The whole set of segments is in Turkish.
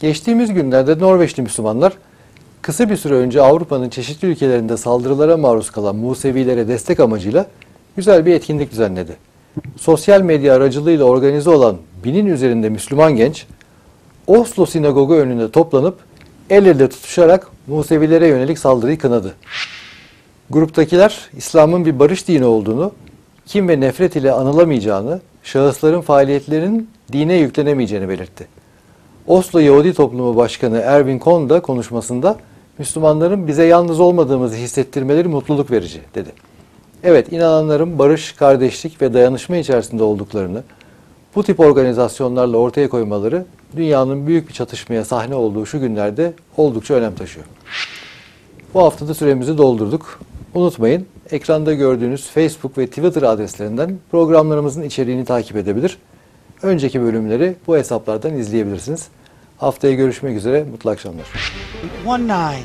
Geçtiğimiz günlerde Norveçli Müslümanlar kısa bir süre önce Avrupa'nın çeşitli ülkelerinde saldırılara maruz kalan Musevilere destek amacıyla güzel bir etkinlik düzenledi. Sosyal medya aracılığıyla organize olan binin üzerinde Müslüman genç Oslo sinagogu önünde toplanıp el ele tutuşarak Musevilere yönelik saldırıyı kınadı. Gruptakiler İslam'ın bir barış dini olduğunu, kim ve nefret ile anılamayacağını, şahısların faaliyetlerinin dine yüklenemeyeceğini belirtti. Oslo Yahudi Toplumu Başkanı Erwin Kohn da konuşmasında Müslümanların bize yalnız olmadığımızı hissettirmeleri mutluluk verici dedi. Evet inananların barış, kardeşlik ve dayanışma içerisinde olduklarını bu tip organizasyonlarla ortaya koymaları dünyanın büyük bir çatışmaya sahne olduğu şu günlerde oldukça önem taşıyor. Bu hafta da süremizi doldurduk. Unutmayın ekranda gördüğünüz Facebook ve Twitter adreslerinden programlarımızın içeriğini takip edebilir. Önceki bölümleri bu hesaplardan izleyebilirsiniz. Haftaya görüşmek üzere. Mutlu akşamlar. One nine.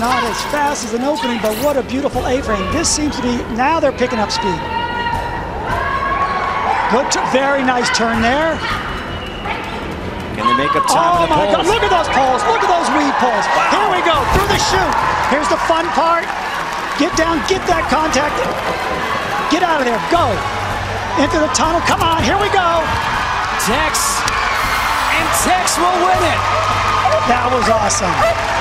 Not as fast as an opening, but what a beautiful A-frame. This seems to be, now they're picking up speed. Good, t- very nice turn there. Can they make up time Oh on the my God, look at those poles, look at those weed poles. Here we go, through the chute. Here's the fun part. Get down, get that contact. Get out of there, go. Into the tunnel, come on, here we go. Tex, and Tex will win it. That was awesome.